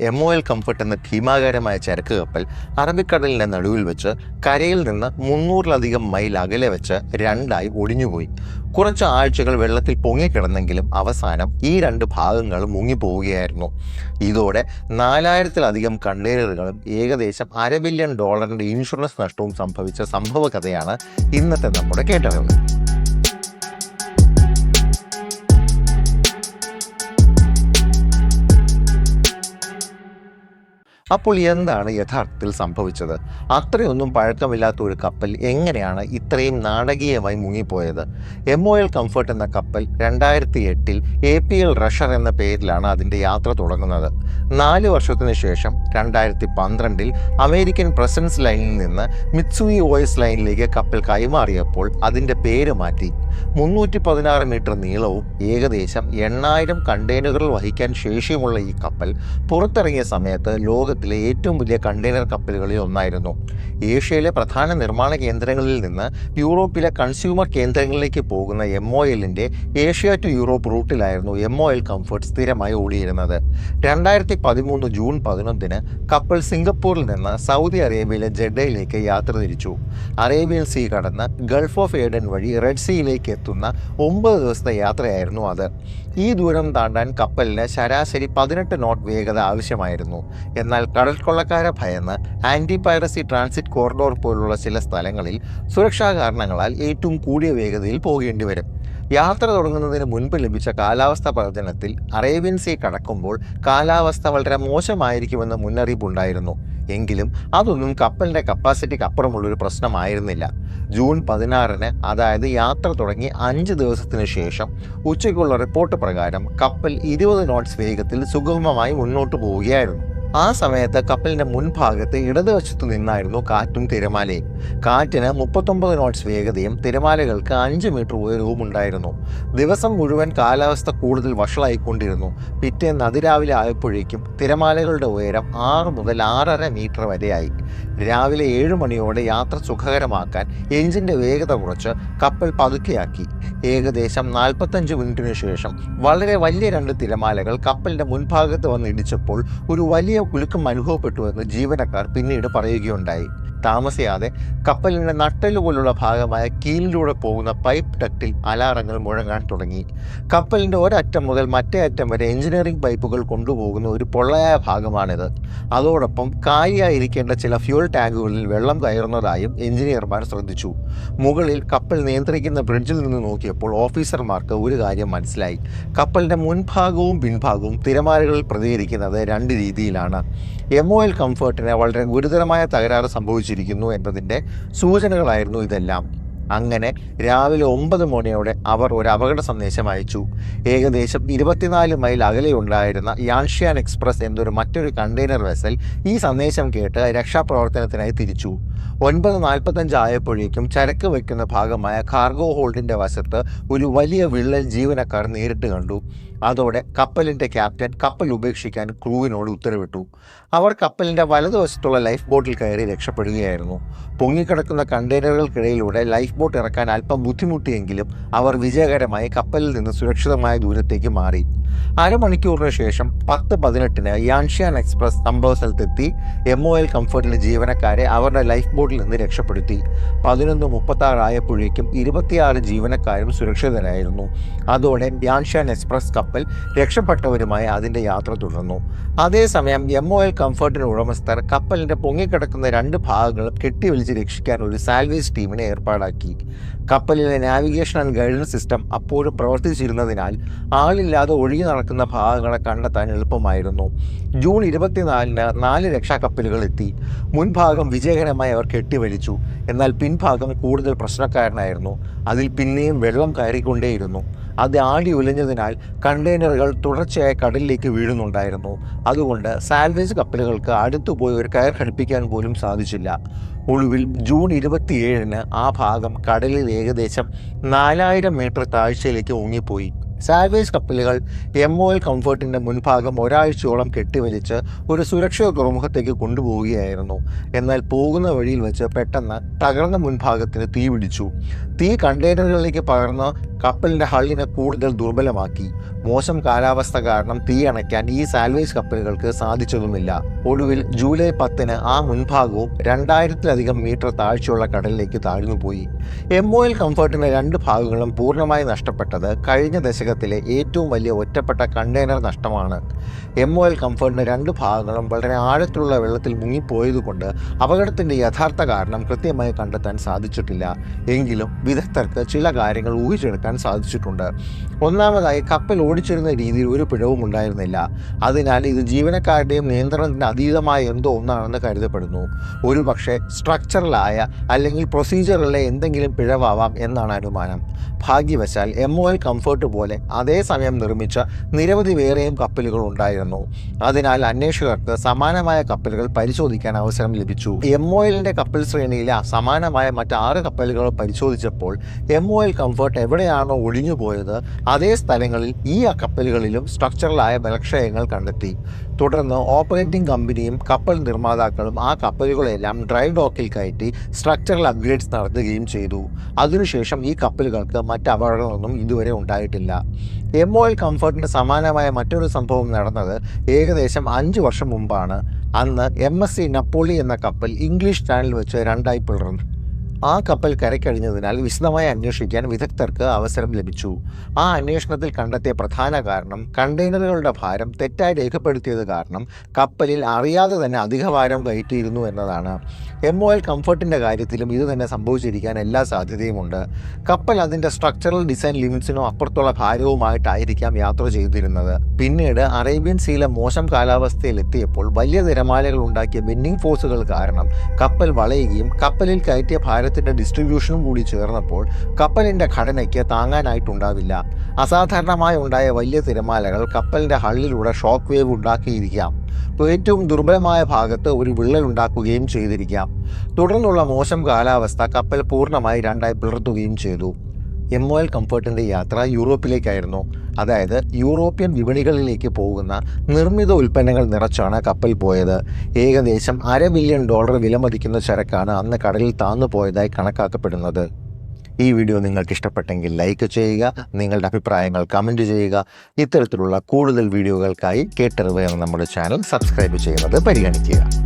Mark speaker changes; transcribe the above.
Speaker 1: M O L comfort എന്ന ഭീമാകാരമായ ചരക്ക് കപ്പൽ അറബിക്കടലിന്റെ നടുവിൽ വെച്ച് കരയിൽ നിന്ന് മുന്നൂറിലധികം മൈൽ അകലെ വെച്ച് രണ്ടായി ഒടിഞ്ഞുപോയി. കുറച്ച് ആഴ്ചകൾ വെള്ളത്തിൽ പൊങ്ങിക്കിടന്നെങ്കിലും അവസാനം ഈ രണ്ട് ഭാഗങ്ങളും മുങ്ങിപ്പോവുകയായിരുന്നു. ഇതോടെ നാലായിരത്തിലധികം കണ്ടെയ്നറുകളും ഏകദേശം അര ബില്യൺ ഡോളറിന്റെ ഇൻഷുറൻസ് നഷ്ടവും സംഭവിച്ച സംഭവ കഥയാണ് ഇന്നത്തെ നമ്മുടെ കേട്ടറിവ്. അപ്പോൾ എന്താണ് യഥാർത്ഥത്തിൽ സംഭവിച്ചത്? അത്രയൊന്നും പഴക്കമില്ലാത്ത ഒരു കപ്പൽ എങ്ങനെയാണ് ഇത്രയും നാടകീയമായി മുങ്ങിപ്പോയത്? എം ഒ എൽ കംഫർട്ട് എന്ന കപ്പൽ രണ്ടായിരത്തി എട്ടിൽ എ പി എൽ റഷർ എന്ന പേരിലാണ് അതിന്റെ യാത്ര തുടങ്ങുന്നത്. നാല് വർഷത്തിന് ശേഷം രണ്ടായിരത്തി പന്ത്രണ്ടിൽ അമേരിക്കൻ പ്രസൻസ് ലൈനിൽ നിന്ന് മിത്സുയി ഓയസ് ലൈനിലേക്ക് കപ്പൽ കൈമാറിയപ്പോൾ അതിന്റെ പേര് മാറ്റി. മുന്നൂറ്റി പതിനാറ് മീറ്റർ നീളവും ഏകദേശം എണ്ണായിരം കണ്ടെയ്നറുകൾ വഹിക്കാൻ ശേഷിയുമുള്ള ഈ കപ്പൽ പുറത്തിറങ്ങിയ സമയത്ത് ലോകത്തിലെ ഏറ്റവും വലിയ കണ്ടെയ്നർ കപ്പലുകളിൽ ഒന്നായിരുന്നു. ഏഷ്യയിലെ പ്രധാന നിർമ്മാണ കേന്ദ്രങ്ങളിൽ നിന്ന് യൂറോപ്പിലെ കൺസ്യൂമർ കേന്ദ്രങ്ങളിലേക്ക് പോകുന്ന എം ഒ എല്ലിന്റെ ഏഷ്യ ടു യൂറോപ്പ് റൂട്ടിലായിരുന്നു എം ഒ എൽ കംഫർട്ട് സ്ഥിരമായി ഓടിയിരുന്നത്. രണ്ടായിരത്തി പതിമൂന്ന് ജൂൺ പതിനൊന്നിന് കപ്പൽ സിംഗപ്പൂരിൽ നിന്ന് സൗദി അറേബ്യയിലെ ജഡയിലേക്ക് യാത്ര തിരിച്ചു. അറേബ്യൻ സീ കടന്ന് ഗൾഫ് ഓഫ് ഏഡൻ വഴി റെഡ് സീയിലേക്ക് എത്തുന്ന ഒമ്പത് ദിവസത്തെ യാത്രയായിരുന്നു അത്. ഈ ദൂരം താണ്ടാൻ കപ്പലിന് ശരാശരി പതിനെട്ട് നോട്ട് വേഗത ആവശ്യമായിരുന്നു. എന്നാൽ കടൽ കൊള്ളക്കാരെ ഭയന്ന് ആന്റി പൈറസി ട്രാൻസിറ്റ് കോറിഡോർ പോലുള്ള ചില സ്ഥലങ്ങളിൽ സുരക്ഷാ കാരണങ്ങളാൽ ഏറ്റവും കൂടിയ വേഗതയിൽ പോകേണ്ടി വരും. യാത്ര തുടങ്ങുന്നതിന് മുൻപ് ലഭിച്ച കാലാവസ്ഥ പ്രവചനത്തിൽ അറേബ്യൻ സീ കടക്കുമ്പോൾ കാലാവസ്ഥ വളരെ മോശമായിരിക്കുമെന്ന് മുന്നറിയിപ്പുണ്ടായിരുന്നു. എങ്കിലും അതൊന്നും കപ്പലിന്റെ കപ്പാസിറ്റിക്ക് അപ്പുറമുള്ളൊരു പ്രശ്നമായിരുന്നില്ല. ജൂൺ പതിനാറിന് അതായത് യാത്ര തുടങ്ങി അഞ്ച് ദിവസത്തിന് ശേഷം ഉച്ചയ്ക്കുള്ള റിപ്പോർട്ട് പ്രകാരം കപ്പൽ ഇരുപത് നോട്ട്സ് വേഗത്തിൽ സുഗമമായി മുന്നോട്ട് പോവുകയായിരുന്നു. ആ സമയത്ത് കപ്പലിന്റെ മുൻഭാഗത്ത് ഇടതുവശത്തു നിന്നായിരുന്നു കാറ്റും തിരമാലയും. കാറ്റിന് മുപ്പത്തൊമ്പത് നോട്ട്സ് വേഗതയും തിരമാലകൾക്ക് അഞ്ച് മീറ്റർ ഉയരവും ഉണ്ടായിരുന്നു. ദിവസം മുഴുവൻ കാലാവസ്ഥ കൂടുതൽ വഷളായിക്കൊണ്ടിരുന്നു. പിറ്റേന്ന് അതിരാവിലെ ആയപ്പോഴേക്കും തിരമാലകളുടെ ഉയരം ആറ് മുതൽ ആറര മീറ്റർ വരെയായി. രാവിലെ ഏഴ് മണിയോടെ യാത്ര സുഖകരമാക്കാൻ എഞ്ചിന്റെ വേഗത കുറച്ച് കപ്പൽ പതുക്കെയാക്കി. ഏകദേശം നാൽപ്പത്തഞ്ച് മിനിറ്റിനു ശേഷം വളരെ വലിയ രണ്ട് തിരമാലകൾ കപ്പലിന്റെ മുൻഭാഗത്ത് വന്ന് ഇടിച്ചപ്പോൾ ഒരു വലിയ കുലുക്കം അനുഭവപ്പെട്ടുവെന്ന് ജീവനക്കാർ പിന്നീട് പറയുകയുണ്ടായി താമസിയാതെ കപ്പലിന്റെ നട്ടൽ പോലുള്ള ഭാഗമായ കീലിലൂടെ പോകുന്ന പൈപ്പ് ഡക്റ്റിൽ അലാറങ്ങൾ മുഴങ്ങാൻ തുടങ്ങി. കപ്പലിന്റെ ഒരറ്റം മുതൽ മറ്റേ അറ്റം വരെ എഞ്ചിനീയറിംഗ് പൈപ്പുകൾ കൊണ്ടുപോകുന്ന ഒരു പൊള്ളയായ ഭാഗമാണിത്. അതോടൊപ്പം കാലിയായിരിക്കേണ്ട ചില ഫ്യൂൾ ടാങ്കുകളിൽ വെള്ളം കയറുന്നതായും എഞ്ചിനീയർമാർ ശ്രദ്ധിച്ചു. മുകളിൽ കപ്പൽ നിയന്ത്രിക്കുന്ന ബ്രിഡ്ജിൽ നിന്ന് നോക്കിയപ്പോൾ ഓഫീസർമാർക്ക് ഒരു കാര്യം മനസ്സിലായി. കപ്പലിന്റെ മുൻഭാഗവും പിൻഭാഗവും തിരമാലകളിൽ പ്രതികരിക്കുന്നത് രണ്ട് രീതിയിലാണ്. എം ഒ എൽ കംഫർട്ടിന് വളരെ ഗുരുതരമായ തകരാറ് സംഭവിച്ചിരിക്കുന്നു എന്നതിന്റെ സൂചനകളായിരുന്നു ഇതെല്ലാം. അങ്ങനെ രാവിലെ ഒമ്പത് മണിയോടെ അവർ ഒരു അപകട സന്ദേശം അയച്ചു. ഏകദേശം ഇരുപത്തിനാല് മൈൽ അകലെയുണ്ടായിരുന്ന യാൻഷ്യാൻ എക്സ്പ്രസ് എന്നൊരു മറ്റൊരു കണ്ടെയ്നർ വെസൽ ഈ സന്ദേശം കേട്ട് രക്ഷാപ്രവർത്തനത്തിനായി തിരിച്ചു. ഒൻപത് നാൽപ്പത്തഞ്ച് ആയപ്പോഴേക്കും ചരക്ക് വയ്ക്കുന്ന ഭാഗമായ കാർഗോ ഹോൾഡിന്റെ വശത്ത് ഒരു വലിയ വിള്ളൽ ജീവനക്കാർ നേരിട്ട് കണ്ടു. അതോടെ കപ്പലിന്റെ ക്യാപ്റ്റൻ കപ്പൽ ഉപേക്ഷിക്കാൻ ക്രൂവിനോട് ഉത്തരവിട്ടു. അവർ കപ്പലിന്റെ വലതുവശത്തുള്ള ലൈഫ് ബോട്ടിൽ കയറി രക്ഷപ്പെടുകയായിരുന്നു. പൊങ്ങിക്കിടക്കുന്ന കണ്ടെയ്നറുകൾക്കിടയിലൂടെ ലൈഫ് ബോട്ട് ഇറക്കാൻ അല്പം ബുദ്ധിമുട്ടിയെങ്കിലും അവർ വിജയകരമായി കപ്പലിൽ നിന്ന് സുരക്ഷിതമായ ദൂരത്തേക്ക് മാറി. അരമണിക്കൂറിന് ശേഷം പത്ത് പതിനെട്ടിന് യാൻഷ്യാൻ എക്സ്പ്രസ് സംഭവ സ്ഥലത്തെത്തി. എം ഒ എൽ കംഫർട്ടിലെ ജീവനക്കാരെ അവരുടെ ലൈഫ് ബോട്ടിൽ നിന്ന് രക്ഷപ്പെടുത്തി. പതിനൊന്ന് മുപ്പത്താറ് ആയപ്പോഴേക്കും ഇരുപത്തിയാറ് ജീവനക്കാരും സുരക്ഷിതരായിരുന്നു. അതോടെ യാൻഷ്യാൻ എക്സ്പ്രസ് കപ്പൽ രക്ഷപ്പെട്ടവരുമായി അതിന്റെ യാത്ര തുടർന്നു. അതേസമയം എം ഒ എൽ കംഫർട്ടിന് ഉടമസ്ഥർ കപ്പലിന്റെ പൊങ്ങിക്കിടക്കുന്ന രണ്ട് ഭാഗങ്ങളും കെട്ടിവലിച്ച് രക്ഷിക്കാൻ ഒരു സാൽവേജ് ടീമിനെ ഏർപ്പാടാക്കി. കപ്പലിലെ നാവിഗേഷൻ ആൻഡ് ഗൈഡൻസ് സിസ്റ്റം അപ്പോഴും പ്രവർത്തിച്ചിരുന്നതിനാൽ ആളില്ലാതെ ഒഴുകി നടക്കുന്ന ഭാഗങ്ങളെ കണ്ടെത്താൻ എളുപ്പമായിരുന്നു. ജൂൺ ഇരുപത്തിനാലിന് നാല് രക്ഷാക്കപ്പലുകൾ എത്തി. മുൻഭാഗം വിജയകരമായി അവർ കെട്ടിവലിച്ചു. എന്നാൽ പിൻഭാഗം കൂടുതൽ പ്രശ്നക്കാരനായിരുന്നു. അതിൽ പിന്നെയും വെള്ളം കയറിക്കൊണ്ടേയിരുന്നു. അത് ആടി ഉലഞ്ഞതിനാൽ കണ്ടെയ്നറുകൾ തുടർച്ചയായി കടലിലേക്ക് വീഴുന്നുണ്ടായിരുന്നു. അതുകൊണ്ട് സാൽവേജ് കപ്പലുകൾക്ക് അടുത്തുപോയി ഒരു കയർ ഘടിപ്പിക്കാൻ പോലും സാധിച്ചില്ല. ഒടുവിൽ ജൂൺ ഇരുപത്തിയേഴിന് ആ ഭാഗം കടലിൽ ഏകദേശം നാലായിരം മീറ്റർ താഴ്ചയിലേക്ക് മുങ്ങിപ്പോയി സാൽവേജ് കപ്പലുകൾ എം ഒ എൽ കംഫർട്ടിന്റെ മുൻഭാഗം ഒരാഴ്ചയോളം കെട്ടിവലിച്ച് ഒരു സുരക്ഷിത തുറമുഖത്തേക്ക് കൊണ്ടുപോവുകയായിരുന്നു. എന്നാൽ പോകുന്ന വഴിയിൽ വെച്ച് പെട്ടെന്ന് തകർന്ന മുൻഭാഗത്തിന് തീ പിടിച്ചു. തീ കണ്ടെയ്നറുകളിലേക്ക് പകർന്ന് കപ്പലിന്റെ ഹള്ളിനെ കൂടുതൽ ദുർബലമാക്കി. മോശം കാലാവസ്ഥ കാരണം തീ അണയ്ക്കാൻ ഈ സാൽവേജ് കപ്പലുകൾക്ക് സാധിച്ചതുമില്ല. ഒടുവിൽ ജൂലൈ പത്തിന് ആ മുൻഭാഗവും രണ്ടായിരത്തിലധികം മീറ്റർ താഴ്ചയുള്ള കടലിലേക്ക് താഴ്ന്നുപോയി. എം ഒ എൽ കംഫർട്ടിന്റെ രണ്ട് ഭാഗങ്ങളും പൂർണമായി നഷ്ടപ്പെട്ടത് കഴിഞ്ഞ ദശകത്തിലെ ഏറ്റവും വലിയ ഒറ്റപ്പെട്ട കണ്ടെയ്നർ നഷ്ടമാണ്. എം ഒ എൽ കംഫർട്ടിന്റെ രണ്ട് ഭാഗങ്ങളും വളരെ ആഴത്തിലുള്ള വെള്ളത്തിൽ മുങ്ങിപ്പോയതുകൊണ്ട് അപകടത്തിന്റെ യഥാർത്ഥ കാരണം കൃത്യമായി കണ്ടെത്താൻ സാധിച്ചിട്ടില്ല. എങ്കിലും വിദഗ്ധർക്ക് ചില കാര്യങ്ങൾ ഊഹിച്ചെടുക്കാൻ സാധിച്ചിട്ടുണ്ട്. ഒന്നാമതായി കപ്പൽ ഓടിച്ചിരുന്ന രീതിയിൽ ഒരു പിഴവും ഉണ്ടായിരുന്നില്ല. അതിനാൽ ഇത് ജീവനക്കാരുടെയും നിയന്ത്രണത്തിന് അതീതമായ എന്തോ ഒന്നാണെന്ന് കരുതപ്പെടുന്നു. ഒരു പക്ഷേ സ്ട്രക്ചറലായ അല്ലെങ്കിൽ പ്രൊസീജിയറിലെ എന്തെങ്കിലും പിഴവാവാം എന്നാണ് അനുമാനം. ഭാഗ്യവശാൽ എം ഒ എൽ കംഫർട്ട് പോലെ അതേസമയം നിർമ്മിച്ച നിരവധി വേറെയും കപ്പലുകൾ ഉണ്ടായിരുന്നു. അതിനാൽ അന്വേഷകർക്ക് സമാനമായ കപ്പലുകൾ പരിശോധിക്കാൻ അവസരം ലഭിച്ചു. എം ഒ എല്ലിന്റെ കപ്പൽ ശ്രേണിയിലെ സമാനമായ മറ്റ് ആറ് കപ്പലുകൾ പരിശോധിച്ചപ്പോൾ എം ഒ എൽ കംഫർട്ട് എവിടെയാണോ ഒഴിഞ്ഞുപോയത് അതേ സ്ഥലങ്ങളിൽ ഈ കപ്പലുകളിലും സ്ട്രക്ചറലായ ബലക്ഷയങ്ങൾ കണ്ടെത്തി. തുടർന്ന് ഓപ്പറേറ്റിംഗ് കമ്പനിയും കപ്പൽ നിർമ്മാതാക്കളും ആ കപ്പലുകളെല്ലാം ഡ്രൈ ഡോക്കിൽ കയറ്റി സ്ട്രക്ചറൽ അപ്ഗ്രേഡ്സ് നടത്തുകയും ചെയ്തു. അതിനുശേഷം ഈ കപ്പലുകൾക്ക് മറ്റ് അപകടങ്ങളൊന്നും ഇതുവരെ ഉണ്ടായിട്ടില്ല. എം ഒ എൽ കംഫർട്ടിന് സമാനമായ മറ്റൊരു സംഭവം നടന്നത് ഏകദേശം അഞ്ച് വർഷം മുമ്പാണ്. അന്ന് എം എസ് സി നപ്പോളി എന്ന കപ്പൽ ഇംഗ്ലീഷ് ചാനൽ വെച്ച് രണ്ടായി പിളർന്നു. ആ കപ്പൽ കരക്കഴിഞ്ഞതിനാൽ വിശദമായി അന്വേഷിക്കാൻ വിദഗ്ധർക്ക് അവസരം ലഭിച്ചു. ആ അന്വേഷണത്തിൽ കണ്ടെത്തിയ പ്രധാന കാരണം കണ്ടെയ്നറുകളുടെ ഭാരം തെറ്റായി രേഖപ്പെടുത്തിയത് കാരണം കപ്പലിൽ അറിയാതെ തന്നെ അധിക ഭാരം കയറ്റിയിരുന്നു എന്നതാണ്. എം ഒ എൽ കംഫർട്ടിന്റെ കാര്യത്തിലും ഇത് തന്നെ സംഭവിച്ചിരിക്കാൻ എല്ലാ സാധ്യതയുമുണ്ട്. കപ്പൽ അതിന്റെ സ്ട്രക്ചറൽ ഡിസൈൻ ലിമിറ്റ്സിനോ അപ്പുറത്തുള്ള ഭാരവുമായിട്ടായിരിക്കാം യാത്ര ചെയ്തിരുന്നത്. പിന്നീട് അറേബ്യൻ സീയിലെ മോശം കാലാവസ്ഥയിൽ എത്തിയപ്പോൾ വലിയ തിരമാലകൾ ഉണ്ടാക്കിയ ബെന്നിങ് ഫോഴ്സുകൾ കാരണം കപ്പൽ വളയുകയും കപ്പലിൽ കയറ്റിയ ഭാരത്തിന്റെ ഡിസ്ട്രിബ്യൂഷനും കൂടി ചേർന്നപ്പോൾ കപ്പലിന്റെ ഘടനയ്ക്ക് താങ്ങാനായിട്ടുണ്ടാവില്ല. അസാധാരണമായി ഉണ്ടായ വലിയ തിരമാലകൾ കപ്പലിന്റെ ഹള്ളിലൂടെ ഷോക്ക് വേവ് ഉണ്ടാക്കിയിരിക്കാം ഏറ്റവും ദുർബലമായ ഭാഗത്ത് ഒരു വിള്ളൽ ഉണ്ടാക്കുകയും ചെയ്തിരിക്കാം. തുടർന്നുള്ള മോശം കാലാവസ്ഥ കപ്പൽ പൂർണമായി രണ്ടായി പിളർത്തുകയും ചെയ്തു. എം ഒ എൽ കംഫർട്ടിന്റെ യാത്ര യൂറോപ്പിലേക്കായിരുന്നു. അതായത് യൂറോപ്യൻ വിപണികളിലേക്ക് പോകുന്ന നിർമ്മിത ഉൽപ്പന്നങ്ങൾ നിറച്ചാണ് കപ്പൽ പോയത്. ഏകദേശം അര ബില്യൺ ഡോളർ വിലമതിക്കുന്ന ചരക്കാണ് അന്ന് കടലിൽ താന്നു പോയതായി കണക്കാക്കപ്പെടുന്നത്. ഈ വീഡിയോ നിങ്ങൾക്ക് ഇഷ്ടപ്പെട്ടെങ്കിൽ ലൈക്ക് ചെയ്യുക നിങ്ങളുടെ അഭിപ്രായങ്ങൾ കമന്റ് ചെയ്യുക. ഇത്തരത്തിലുള്ള കൂടുതൽ വീഡിയോകൾക്കായി കേട്ടറിവ് എന്ന നമ്മുടെ ചാനൽ സബ്സ്ക്രൈബ് ചെയ്യുന്നത് പരിഗണിക്കുക.